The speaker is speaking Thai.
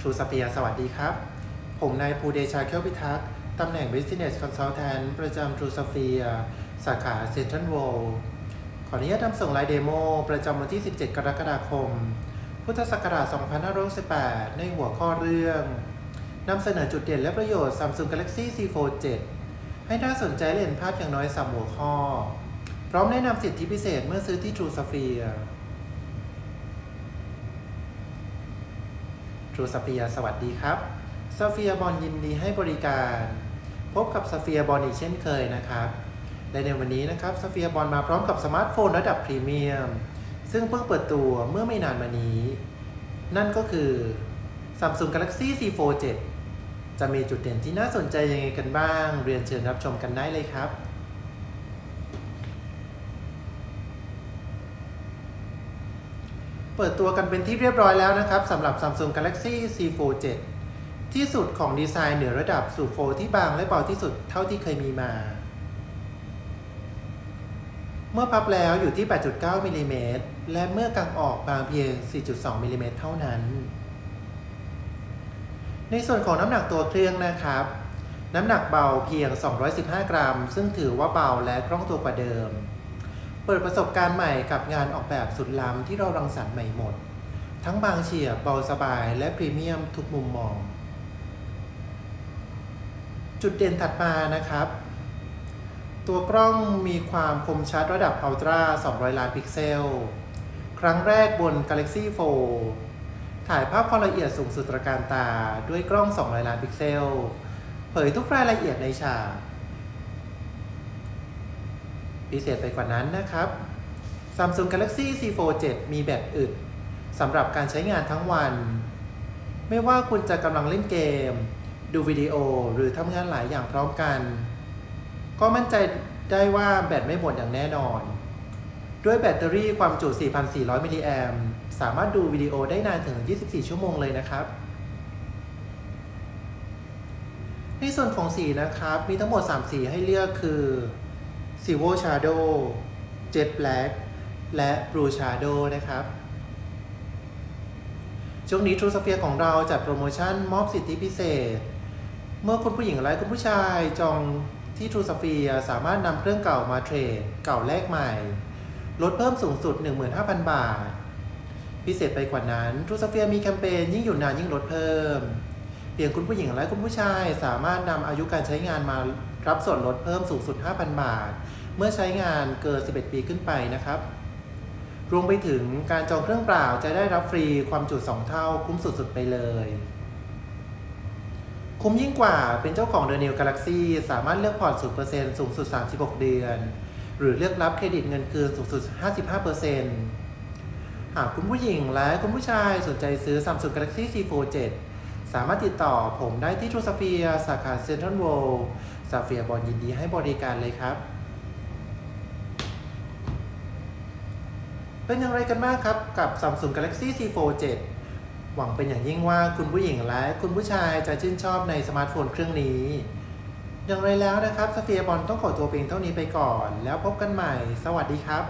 ทรูสเปียสวัสดีครับ ผมนายภูเดชาเขี้ยวพิทักษ์ ตำแหน่ง Business Consultant ประจำทรูสเปียสาขาเซ็นทรัลเวิลด์ขออนุญาตนำส่งไลน์เดโมประจำวันที่ 17 กรกฎาคม พุทธศักราช 2568ในหัวข้อเรื่องนำเสนอจุดเด่นและประโยชน์ Samsung Galaxy C Fold 7 ให้น่าสนใจและเห็นภาพอย่างน้อย 3 หัวข้อ พร้อมแนะนำสิทธิพิเศษเมื่อซื้อที่ True Sapphire True Sapphire สวัสดีครับ Sapphire Bond ยินดีให้บริการ พบกับ Sapphire Bond อีกเช่นเคยนะครับและในวันนี้นะครับ Sapphire Bond มาพร้อมกับสมาร์ทโฟนระดับพรีเมียม ซึ่งเพิ่งเปิดตัวเมื่อไม่นานมานี้ นั่นก็คือ Samsung Galaxy C Fold 7จะมีจุดเด่นที่น่าสนใจยังไงกันบ้าง เรียนเชิญรับชมกันได้เลยครับ เปิดตัวกันเป็นที่เรียบร้อยแล้วนะครับสำหรับ Samsung Galaxy C Fold 7 ที่สุดของดีไซน์เหนือระดับสู่โฟที่บางและเบาที่สุดเท่าที่เคยมีมา เมื่อพับแล้วอยู่ที่ 8.9มิลลิเมตรและเมื่อกางออกบางเพียง 4.2มิลลิเมตรเท่านั้น ในส่วนของน้ำหนักตัวเครื่องนะครับ น้ำหนักเบาเพียง 215 กรัม ซึ่งถือว่าเบาและคล่องตัวกว่าเดิม เปิดประสบการณ์ใหม่กับงานออกแบบสุดล้ำที่เรารังสรรค์ใหม่หมด ทั้งบางเฉียบเบาสบายและพรีเมียมทุกมุมมอง จุดเด่นถัดมานะครับ ตัวกล้องมีความคมชัดระดับอัลตร้า200 ล้านพิกเซล ครั้งแรกบน Galaxy Fold ถ่ายภาพความละเอียดสูงสุดตระการตาด้วยกล้อง 200 ล้านพิกเซล เผยทุกรายละเอียดในฉาก พิเศษไปกว่านั้นนะครับ Samsung Galaxy C Fold 7 มีแบตอึดสำหรับการใช้งานทั้งวัน ไม่ว่าคุณจะกำลังเล่นเกม ดูวิดีโอหรือทำงานหลายอย่างพร้อมกัน ก็มั่นใจได้ว่าแบตไม่หมดอย่างแน่นอน ด้วยแบตเตอรี่ความจุ 4,400 มิลลิแอมสามารถดูวิดีโอได้นานถึง 24 ชั่วโมงเลยนะครับ ในส่วนของสีนะครับ มีทั้งหมด 3 สีให้เลือกคือ Silver Shadow Jet Black และ Blue Shadow นะครับ ช่วงนี้ True Sapphire ของเราจัดโปรโมชั่นมอบสิทธิพิเศษ เมื่อคุณผู้หญิงและคุณผู้ชายจองที่ True Sapphire สามารถนำเครื่องเก่ามาเทรด เก่าแลกใหม่ ลดเพิ่มสูงสุด 15,000 บาท พิเศษไปกว่านั้น True Sapphire มีแคมเปญยิ่งอยู่นานยิ่งลดเพิ่ม พียงคุณผู้หญิงและคุณผู้ชาย สามารถนำอายุการใช้งานมารับส่วนลดเพิ่มสูงสุด 5,000 บาท เมื่อใช้งานเกิน 11 ปีขึ้นไปนะครับ รวมไปถึงการจองเครื่องเปล่าจะได้รับฟรีความจุ 2 เท่าคุ้มสุดๆไปเลย คุ้มยิ่งกว่าเป็นเจ้าของ The New Galaxy สามารถเลือกผ่อน 0%สูงสุด 36 เดือน หรือเลือกรับเครดิตเงินคืนสูงสุด 55%หากคุณผู้หญิงและคุณผู้ชายสนใจซื้อ Samsung Galaxy C Fold 7 สามารถติดต่อผมได้ที่ True Sapphire สาขา Central World Sapphire บอลยินดีให้บริการเลยครับ เป็นอย่างไรกันบ้างครับกับ Samsung Galaxy C Fold 7หวังเป็นอย่างยิ่งว่าคุณผู้หญิงและคุณผู้ชายจะชื่นชอบในสมาร์ทโฟนเครื่องนี้ อย่างไรแล้วนะครับสเฟียบอลต้องขอตัวเพียงเท่านี้ไปก่อน แล้วพบกันใหม่ สวัสดีครับ